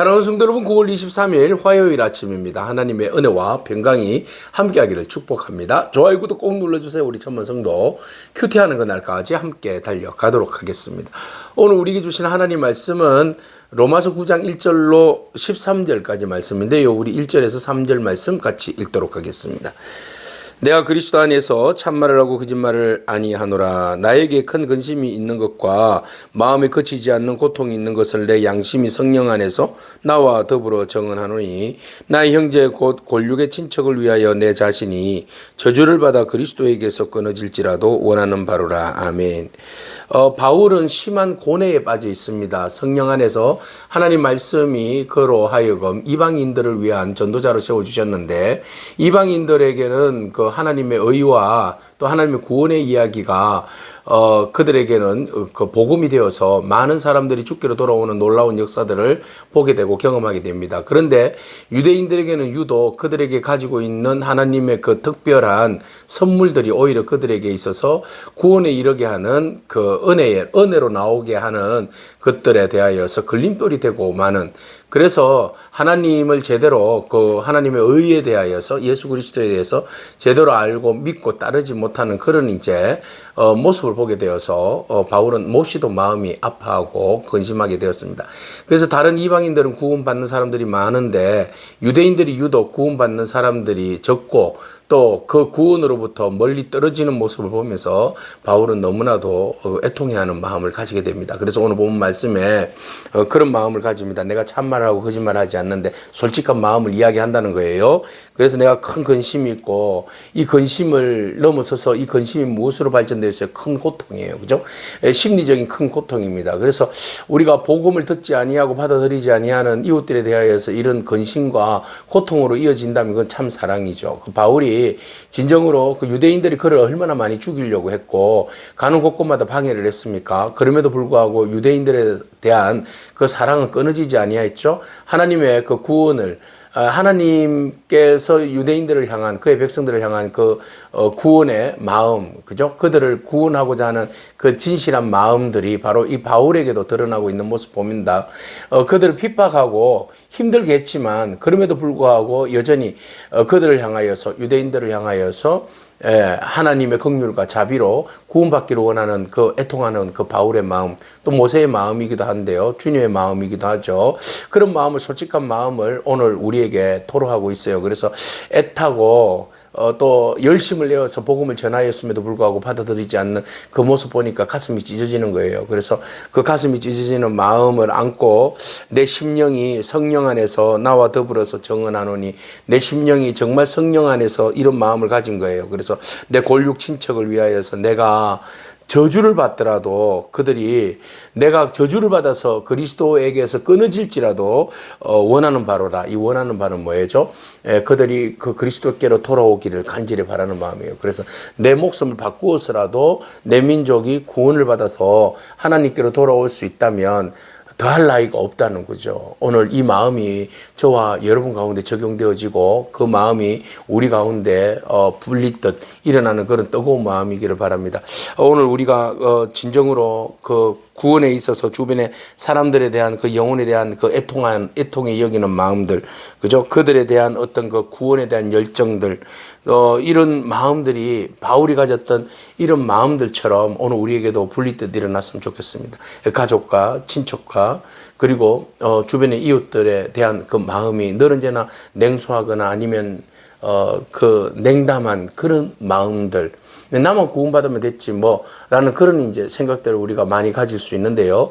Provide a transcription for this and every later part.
사랑하는 성도 여러분, 9월 23일 화요일 아침입니다. 하나님의 은혜와 평강이 함께하기를 축복합니다. 좋아요, 구독 꼭 눌러주세요. 우리 천만 성도 큐티하는 그날까지 함께 달려가도록 하겠습니다. 오늘 우리에게 주신 하나님 말씀은 로마서 9장 1절로 13절까지 말씀인데요. 우리 1절에서 3절 말씀 같이 읽도록 하겠습니다. 내가 그리스도 안에서 참말을 하고 거짓말을 아니하노라 나에게 큰 근심이 있는 것과 마음에 거치지 않는 고통이 있는 것을 내 양심이 성령 안에서 나와 더불어 정언하노니 나의 형제 곧 골육의 친척을 위하여 내 자신이 저주를 받아 그리스도에게서 끊어질지라도 원하는 바로라 아멘. 어, 바울은 심한 고뇌에 빠져 있습니다. 성령 안에서 하나님 말씀이 그로 하여금 이방인들을 위한 전도자로 세워 주셨는데 이방인들에게는 그 하나님의 의와 또 하나님의 구원의 이야기가 어, 그들에게는 그 복음이 되어서 많은 사람들이 죽기로 돌아오는 놀라운 역사들을 보게 되고 경험하게 됩니다. 그런데 유대인들에게는 유독 그들에게 가지고 있는 하나님의 그 특별한 선물들이 오히려 그들에게 있어서 구원에 이르게 하는 그 은혜의 은혜로 나오게 하는 것들에 대하여서 걸림돌이 되고 많은 그래서 하나님을 제대로 그 하나님의 의에 대하여서 예수 그리스도에 대해서 제대로 알고 믿고 따르지 못하는 그런 이제 어, 모습을 보게 되어서 어, 바울은 몹시도 마음이 아파하고 근심하게 되었습니다. 그래서 다른 이방인들은 구원받는 사람들이 많은데 유대인들이 유독 구원받는 사람들이 적고 또 그 구원으로부터 멀리 떨어지는 모습을 보면서 바울은 너무나도 어, 애통해하는 마음을 가지게 됩니다. 그래서 오늘 본 말씀에 어, 그런 마음을 가집니다. 내가 참말하고 거짓말하지 않는데 솔직한 마음을 이야기한다는 거예요. 그래서 내가 큰 근심이 있고 이 근심을 넘어서서 이 근심이 무엇으로 발전되 었어요? 큰 고통이에요. 그죠? 예, 심리적인 큰 고통입니다. 그래서 우리가 복음을 듣지 아니하고 받아들이지 아니하는 이웃들에 대하여서 이런 근심과 고통으로 이어진다면 그건 참 사랑이죠. 그 바울이 진정으로 그 유대인들이 그를 얼마나 많이 죽이려고 했고 가는 곳곳마다 방해를 했습니까? 그럼에도 불구하고 유대인들에 대한 그 사랑은 끊어지지 아니하였죠. 하나님의 그 구원을 아, 하나님께서 유대인들을 향한 그의 백성들을 향한 그 어, 구원의 마음, 그죠? 그들을 구원하고자 하는 그 진실한 마음들이 바로 이 바울에게도 드러나고 있는 모습 봅니다. 어, 그들을 핍박하고 힘들게 했지만 그럼에도 불구하고 여전히 어, 그들을 향하여서 유대인들을 향하여서 예, 하나님의 긍휼과 자비로 구원받기를 원하는 그 애통하는 그 바울의 마음, 또 모세의 마음이기도 한데요. 주님의 마음이기도 하죠. 그런 마음을 솔직한 마음을 오늘 우리에게 토로하고 있어요. 그래서 애타고 어, 또 열심을 내어서 복음을 전하였음에도 불구하고 받아들이지 않는 그 모습 보니까 가슴이 찢어지는 거예요. 그래서 그 가슴이 찢어지는 마음을 안고 내 심령이 성령 안에서 나와 더불어서 정언하노니 내 심령이 정말 성령 안에서 이런 마음을 가진 거예요. 그래서 내 골육 친척을 위하여서 내가 저주를 받더라도 그들이 내가 저주를 받아서 그리스도에게서 끊어질지라도 어, 원하는 바로라. 이 원하는 바는 뭐예요? 예, 그들이 그 그리스도께로 돌아오기를 간절히 바라는 마음이에요. 그래서 내 목숨을 바꾸어서라도 내 민족이 구원을 받아서 하나님께로 돌아올 수 있다면 더할 나위가 없다는 거죠. 오늘 이 마음이 저와 여러분 가운데 적용되어지고 그 마음이 우리 가운데 어, 불리듯 일어나는 그런 뜨거운 마음이기를 바랍니다. 어, 오늘 우리가 어, 진정으로 그 구원에 있어서 주변의 사람들에 대한 그 영혼에 대한 그 애통한 애통에 여기는 마음들, 그죠? 그들에 대한 어떤 그 구원에 대한 열정들, 어, 이런 마음들이 바울이 가졌던 이런 마음들처럼 오늘 우리에게도 불리듯 일어났으면 좋겠습니다. 가족과 친척과 그리고 어, 주변의 이웃들에 대한 그 마음이 늘 언제나 냉소하거나 아니면 어, 그 냉담한 그런 마음들. 나만 구원받으면 됐지 뭐라는 그런 이제 생각들을 우리가 많이 가질 수 있는데요.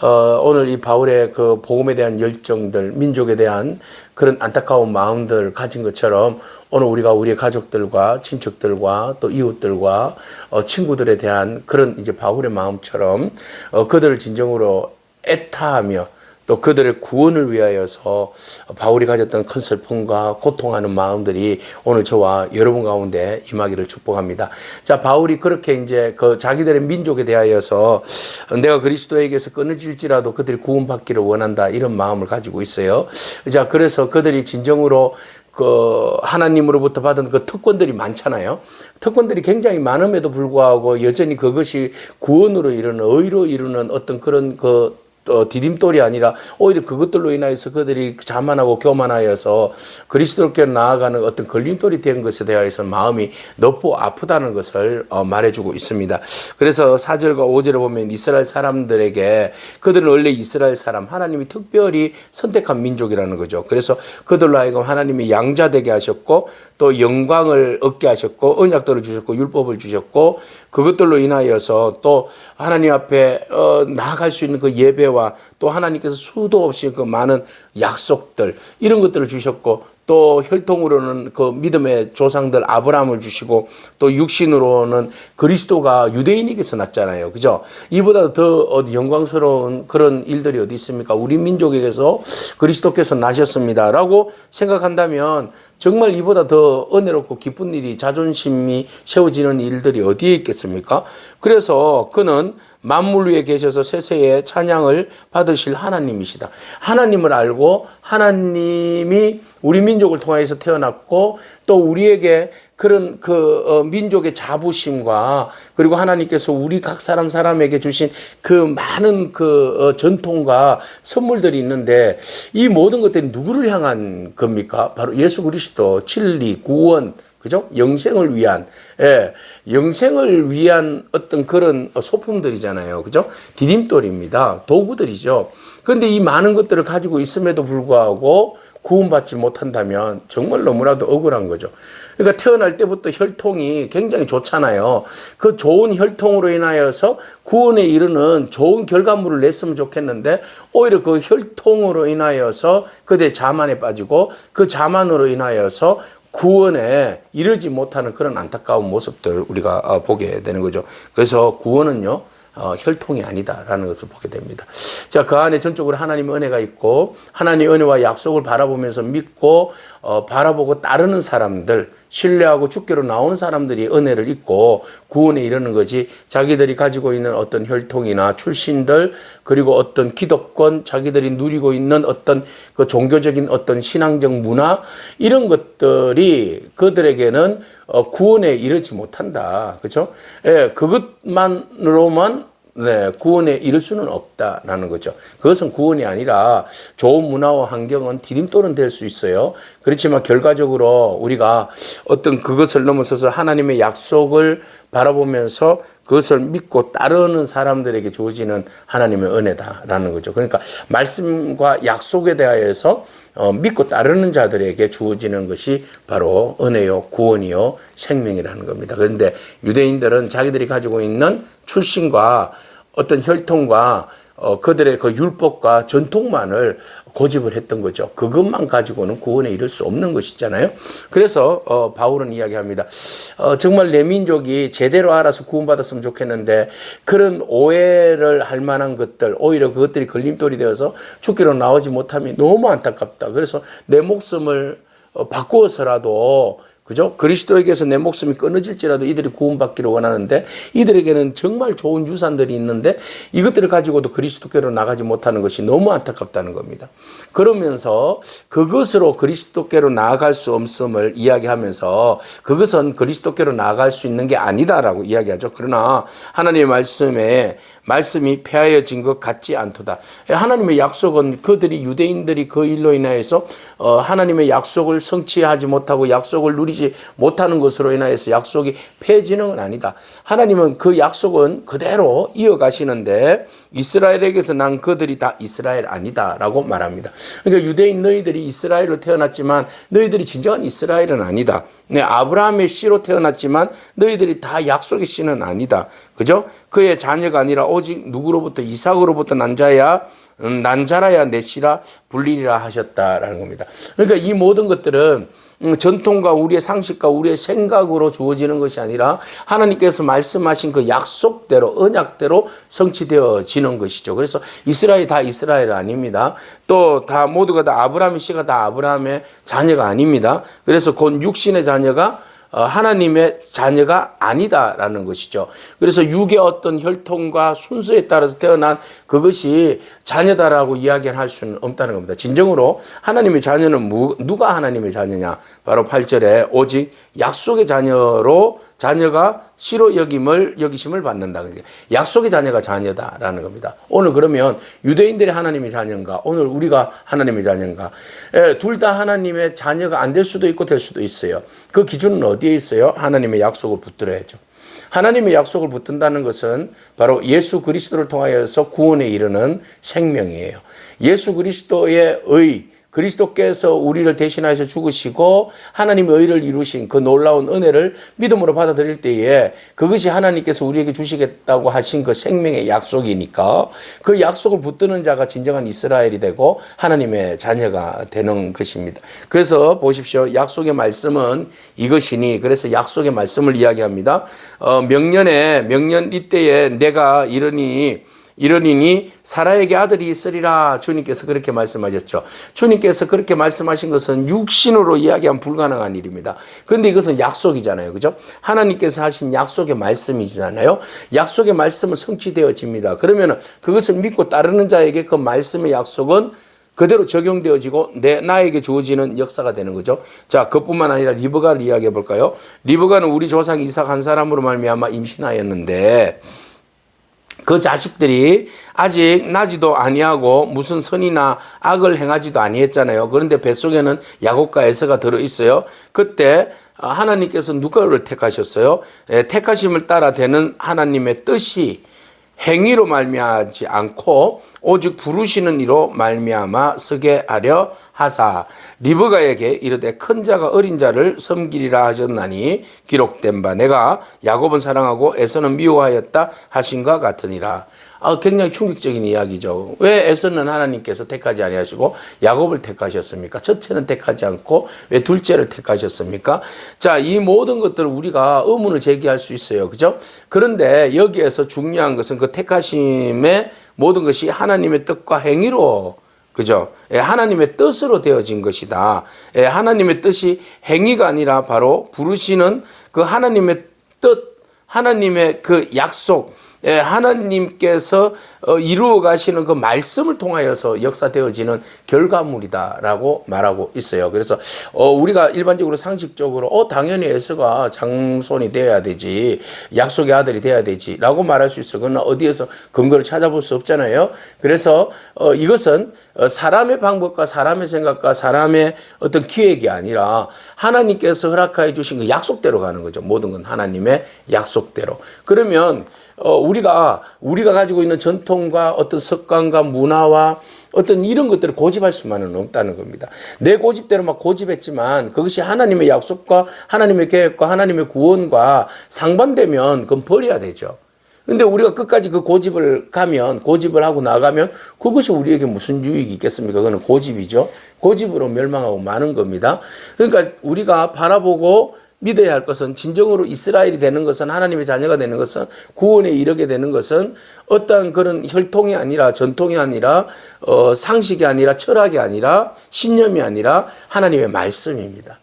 어, 오늘 이 바울의 그 복음에 대한 열정들, 민족에 대한 그런 안타까운 마음들 가진 것처럼 오늘 우리가 우리의 가족들과 친척들과 또 이웃들과 어, 친구들에 대한 그런 이제 바울의 마음처럼 어, 그들을 진정으로 애타하며 또 그들의 구원을 위하여서 바울이 가졌던 큰 슬픔과 고통하는 마음들이 오늘 저와 여러분 가운데 임하기를 축복합니다. 자, 바울이 그렇게 이제 그 자기들의 민족에 대하여서 내가 그리스도에게서 끊어질지라도 그들이 구원받기를 원한다 이런 마음을 가지고 있어요. 자, 그래서 그들이 진정으로 그 하나님으로부터 받은 그 특권들이 많잖아요. 특권들이 굉장히 많음에도 불구하고 여전히 그것이 구원으로 이르는 의로 이루는 어떤 그런 그 어, 디딤돌이 아니라 오히려 그것들로 인하여서 그들이 자만하고 교만하여서 그리스도께 나아가는 어떤 걸림돌이 된 것에 대하여서 마음이 너무 아프다는 것을 어, 말해주고 있습니다. 그래서 4절과 5절에 보면 이스라엘 사람들에게 그들은 원래 이스라엘 사람 하나님이 특별히 선택한 민족이라는 거죠. 그래서 그들로 하여금 하나님이 양자되게 하셨고 또 영광을 얻게 하셨고 언약들을 주셨고 율법을 주셨고 그것들로 인하여서 또 하나님 앞에 어, 나아갈 수 있는 그 예배와 또 하나님께서 수도 없이 그 많은 약속들 이런 것들을 주셨고 또 혈통으로는 그 믿음의 조상들 아브라함을 주시고 또 육신으로는 그리스도가 유대인에게서 났잖아요. 그죠? 이보다 더 어디 영광스러운 그런 일들이 어디 있습니까? 우리 민족에게서 그리스도께서 나셨습니다라고 생각한다면 정말 이보다 더 은혜롭고 기쁜 일이 자존심이 세워지는 일들이 어디에 있겠습니까? 그래서 그는 만물 위에 계셔서 세세의 찬양을 받으실 하나님이시다. 하나님을 알고 하나님이 우리 민족을 통하여서 태어났고 또 우리에게 그런 그 어, 민족의 자부심과 그리고 하나님께서 우리 각 사람 사람에게 주신 그 많은 그 어, 전통과 선물들이 있는데 이 모든 것들이 누구를 향한 겁니까? 바로 예수 그리스도 진리 구원 그죠? 영생을 위한, 예, 영생을 위한 어떤 그런 소품들이잖아요. 그죠? 디딤돌입니다. 도구들이죠. 그런데 이 많은 것들을 가지고 있음에도 불구하고 구원받지 못한다면 정말 너무나도 억울한 거죠. 그러니까 태어날 때부터 혈통이 굉장히 좋잖아요. 그 좋은 혈통으로 인하여서 구원에 이르는 좋은 결과물을 냈으면 좋겠는데 오히려 그 혈통으로 인하여서 그대 자만에 빠지고 그 자만으로 인하여서 구원에 이르지 못하는 그런 안타까운 모습들 우리가 어, 보게 되는 거죠. 그래서 구원은요. 어, 혈통이 아니다라는 것을 보게 됩니다. 자, 그 안에 전적으로 하나님의 은혜가 있고 하나님의 은혜와 약속을 바라보면서 믿고 어, 바라보고 따르는 사람들, 신뢰하고 주께로 나오는 사람들이 은혜를 입고 구원에 이르는 거지 자기들이 가지고 있는 어떤 혈통이나 출신들 그리고 어떤 기독권 자기들이 누리고 있는 어떤 그 종교적인 어떤 신앙적 문화 이런 것들이 그들에게는 어, 구원에 이르지 못한다. 그죠? 예, 그것만으로만 네, 구원에 이를 수는 없다라는 거죠. 그것은 구원이 아니라 좋은 문화와 환경은 디딤돌은 될 수 있어요. 그렇지만 결과적으로 우리가 어떤 그것을 넘어서서 하나님의 약속을 바라보면서 그것을 믿고 따르는 사람들에게 주어지는 하나님의 은혜다라는 거죠. 그러니까 말씀과 약속에 대하여서 어, 믿고 따르는 자들에게 주어지는 것이 바로 은혜요, 구원이요, 생명이라는 겁니다. 그런데 유대인들은 자기들이 가지고 있는 출신과 어떤 혈통과 어, 그들의 그 율법과 전통만을 고집을 했던 거죠. 그것만 가지고는 구원에 이를 수 없는 것이잖아요. 그래서 어, 바울은 이야기합니다. 어, 정말 내 민족이 제대로 알아서 구원받았으면 좋겠는데 그런 오해를 할 만한 것들 오히려 그것들이 걸림돌이 되어서 죽기로 나오지 못함이 너무 안타깝다. 그래서 내 목숨을 어, 바꾸어서라도 그죠? 그리스도에게서 내 목숨이 끊어질지라도 이들이 구원받기를 원하는데 이들에게는 정말 좋은 유산들이 있는데 이것들을 가지고도 그리스도께로 나가지 못하는 것이 너무 안타깝다는 겁니다. 그러면서 그것으로 그리스도께로 나아갈 수 없음을 이야기하면서 그것은 그리스도께로 나아갈 수 있는 게 아니다라고 이야기하죠. 그러나 하나님의 말씀에 말씀이 폐하여진 것 같지 않도다. 하나님의 약속은 그들이 유대인들이 그 일로 인하여서 어, 하나님의 약속을 성취하지 못하고 약속을 누리지 못하는 것으로 인하여서 약속이 폐해지는 건 아니다. 하나님은 그 약속은 그대로 이어가시는데 이스라엘에게서 난 그들이 다 이스라엘 아니다라고 말합니다. 그러니까 유대인 너희들이 이스라엘로 태어났지만 너희들이 진정한 이스라엘은 아니다. 네, 아브라함의 씨로 태어났지만 너희들이 다 약속의 씨는 아니다. 그죠? 그의 자녀가 아니라 오직 누구로부터 이삭으로부터 난 자야 음, 난 자라야 내 씨라 불리리라 하셨다라는 겁니다. 그러니까 이 모든 것들은 음, 전통과 우리의 상식과 우리의 생각으로 주어지는 것이 아니라 하나님께서 말씀하신 그 약속대로 언약대로 성취되어지는 것이죠. 그래서 이스라엘 다 이스라엘 아닙니다. 또 다 모두가 다 아브라함의 씨가 다 아브라함의 자녀가 아닙니다. 그래서 곧 육신의 자녀가 어, 하나님의 자녀가 아니다라는 것이죠. 그래서 육의 어떤 혈통과 순서에 따라서 태어난 그것이 자녀다라고 이야기할 수는 없다는 겁니다. 진정으로 하나님의 자녀는 무, 누가 하나님의 자녀냐? 바로 8절에 오직 약속의 자녀로 자녀가 시로 여김을 여기심을 받는다. 약속의 자녀가 자녀다라는 겁니다. 오늘 그러면 유대인들이 하나님의 자녀인가? 오늘 우리가 하나님의 자녀인가? 예, 둘다 하나님의 자녀가 안 될 수도 있고 될 수도 있어요. 그 기준은 어디에 있어요? 하나님의 약속을 붙들어야죠. 하나님의 약속을 붙든다는 것은 바로 예수 그리스도를 통하여서 구원에 이르는 생명이에요. 예수 그리스도의 의, 그리스도께서 우리를 대신하여서 죽으시고 하나님의 의를 이루신 그 놀라운 은혜를 믿음으로 받아들일 때에 그것이 하나님께서 우리에게 주시겠다고 하신 그 생명의 약속이니까 그 약속을 붙드는 자가 진정한 이스라엘이 되고 하나님의 자녀가 되는 것입니다. 그래서 보십시오. 약속의 말씀은 이것이니 그래서 약속의 말씀을 이야기합니다. 어, 명년에 명년 이때에 내가 이르니 이러니니 사라에게 아들이 있으리라 주님께서 그렇게 말씀하셨죠. 주님께서 그렇게 말씀하신 것은 육신으로 이야기하면 불가능한 일입니다. 그런데 이것은 약속이잖아요. 그죠? 하나님께서 하신 약속의 말씀이잖아요. 약속의 말씀은 성취되어집니다. 그러면 그것을 믿고 따르는 자에게 그 말씀의 약속은 그대로 적용되어지고 내 나에게 주어지는 역사가 되는 거죠. 자, 그뿐만 아니라 리브가를 이야기해 볼까요? 리브가는 우리 조상 이삭 한 사람으로 말미암아 임신하였는데 그 자식들이 아직 나지도 아니하고 무슨 선이나 악을 행하지도 아니했잖아요. 그런데 뱃속에는 야곱과 에서가 들어 있어요. 그때 하나님께서 누가를 택하셨어요? 예, 택하심을 따라 되는 하나님의 뜻이 행위로 말미암지 않고 오직 부르시는 이로 말미암아 서게 하려 하사 리브가에게 이르되 큰 자가 어린 자를 섬기리라 하셨나니 기록된 바 내가 야곱은 사랑하고 에서는 미워하였다 하신과 같으니라. 아, 굉장히 충격적인 이야기죠. 왜 에서는 하나님께서 택하지 아니하시고 야곱을 택하셨습니까? 첫째는 택하지 않고 왜 둘째를 택하셨습니까? 자, 이 모든 것들을 우리가 의문을 제기할 수 있어요. 그죠? 그런데 여기에서 중요한 것은 그 택하심의 모든 것이 하나님의 뜻과 행위로 그죠? 예, 하나님의 뜻으로 되어진 것이다. 예, 하나님의 뜻이 행위가 아니라 바로 부르시는 그 하나님의 뜻, 하나님의 그 약속, 예, 하나님께서 어, 이루어 가시는 그 말씀을 통하여서 역사되어지는 결과물이다라고 말하고 있어요. 그래서 어, 우리가 일반적으로 상식적으로 어 당연히 에서가 장손이 되어야 되지 약속의 아들이 되어야 되지라고 말할 수 있어. 그러나 어디에서 근거를 찾아볼 수 없잖아요. 그래서 어, 이것은 어, 사람의 방법과 사람의 생각과 사람의 어떤 기획이 아니라 하나님께서 허락하여 주신 그 약속대로 가는 거죠. 모든 건 하나님의 약속대로. 그러면 어, 우리가 우리가 가지고 있는 전통과 어떤 습관과 문화와 어떤 이런 것들을 고집할 수만은 없다는 겁니다. 내 고집대로 막 고집했지만 그것이 하나님의 약속과 하나님의 계획과 하나님의 구원과 상반되면 그건 버려야 되죠. 근데 우리가 끝까지 그 고집을 가면 고집을 하고 나가면 그것이 우리에게 무슨 유익이 있겠습니까? 그거는 고집이죠. 고집으로 멸망하고 마는 겁니다. 그러니까 우리가 바라보고 믿어야 할 것은 진정으로 이스라엘이 되는 것은 하나님의 자녀가 되는 것은 구원에 이르게 되는 것은 어떠한 그런 혈통이 아니라 전통이 아니라 어, 상식이 아니라 철학이 아니라 신념이 아니라 하나님의 말씀입니다.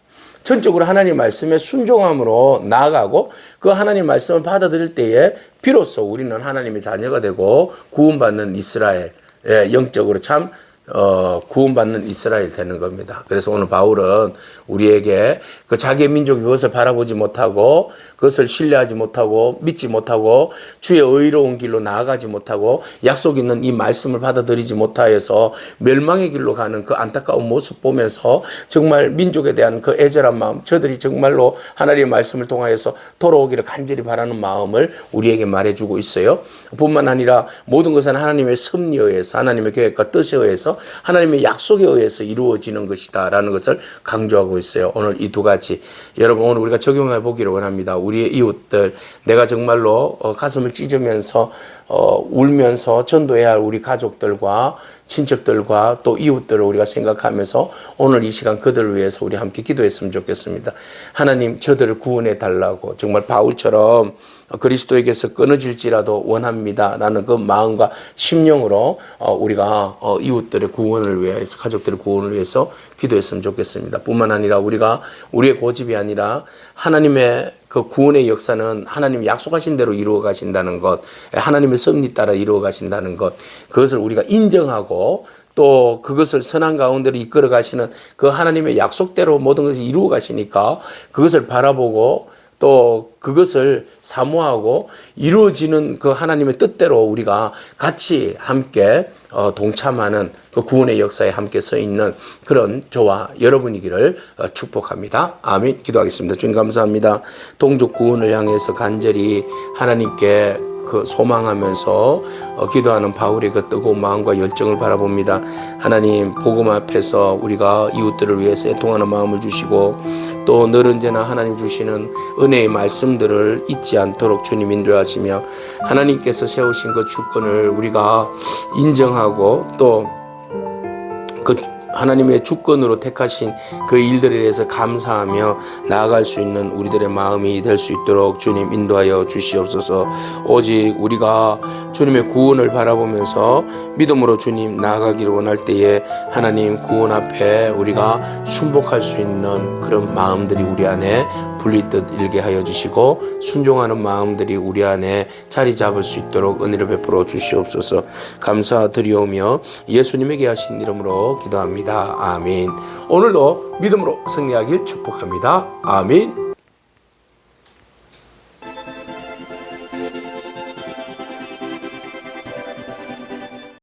전적으로 하나님 말씀에 순종함으로 나아가고 그 하나님 말씀을 받아들일 때에 비로소 우리는 하나님의 자녀가 되고 구원받는 이스라엘 예, 영적으로 참 어, 구원받는 이스라엘 되는 겁니다. 그래서 오늘 바울은 우리에게 그 자기의 민족이 그것을 바라보지 못하고 그것을 신뢰하지 못하고 믿지 못하고 주의 의로운 길로 나아가지 못하고 약속 있는 이 말씀을 받아들이지 못하여서 멸망의 길로 가는 그 안타까운 모습 보면서 정말 민족에 대한 그 애절한 마음 저들이 정말로 하나님의 말씀을 통하여서 돌아오기를 간절히 바라는 마음을 우리에게 말해주고 있어요. 뿐만 아니라 모든 것은 하나님의 섭리에 의해서 하나님의 계획과 뜻에 의해서 하나님의 약속에 의해서 이루어지는 것이다라는 것을 강조하고 있어요. 오늘 이 두 가지 여러분 오늘 우리가 적용해 보기를 원합니다. 우리의 이웃들 내가 정말로 어, 가슴을 찢으면서 어, 울면서 전도해야 할 우리 가족들과 친척들과 또 이웃들을 우리가 생각하면서 오늘 이 시간 그들을 위해서 우리 함께 기도했으면 좋겠습니다. 하나님 저들을 구원해 달라고 정말 바울처럼 그리스도에게서 끊어질지라도 원합니다라는 그 마음과 심령으로 어, 우리가 사람들의 구원을 위해서 가족들의 구원을 위해서 기도했으면 좋겠습니다. 뿐만 아니라 우리가 우리의 고집이 아니라 하나님의 그 구원의 역사는 하나님 약속하신 대로 이루어 가신다는 것, 하나님의 섭리 따라 이루어 가신다는 것, 그것을 우리가 인정하고 또 그것을 선한 가운데로 이끌어 가시는 그 하나님의 약속대로 모든 것을 이루어 가시니까 그것을 바라보고 또 그것을 사모하고 이루어지는 그 하나님의 뜻대로 우리가 같이 함께 어, 동참하는 그 구원의 역사에 함께 서 있는 그런 저와 여러분이기를 어, 축복합니다. 아멘. 기도하겠습니다. 주님 감사합니다. 동족 구원을 향해서 간절히 하나님께 그 소망하면서 어, 기도하는 바울의 그 뜨거운 마음과 열정을 바라봅니다. 하나님 복음 앞에서 우리가 이웃들을 위해서 애통하는 마음을 주시고 또 늘 언제나 하나님 주시는 은혜의 말씀들을 잊지 않도록 주님 인도하시며 하나님께서 세우신 그 주권을 우리가 인정하고 또그 하나님의 주권으로 택하신 그 일들에 대해서 감사하며 나아갈 수 있는 우리들의 마음이 될 수 있도록 주님 인도하여 주시옵소서. 오직 우리가 주님의 구원을 바라보면서 믿음으로 주님 나아가기를 원할 때에 하나님 구원 앞에 우리가 순복할 수 있는 그런 마음들이 우리 안에 불리듯 일게 하여 주시고 순종하는 마음들이 우리 안에 자리 잡을 수 있도록 은혜를 베풀어 주시옵소서 감사드리오며 예수님에게 하신 이름으로 기도합니다. 아멘. 오늘도 믿음으로 승리하길 축복합니다. 아멘.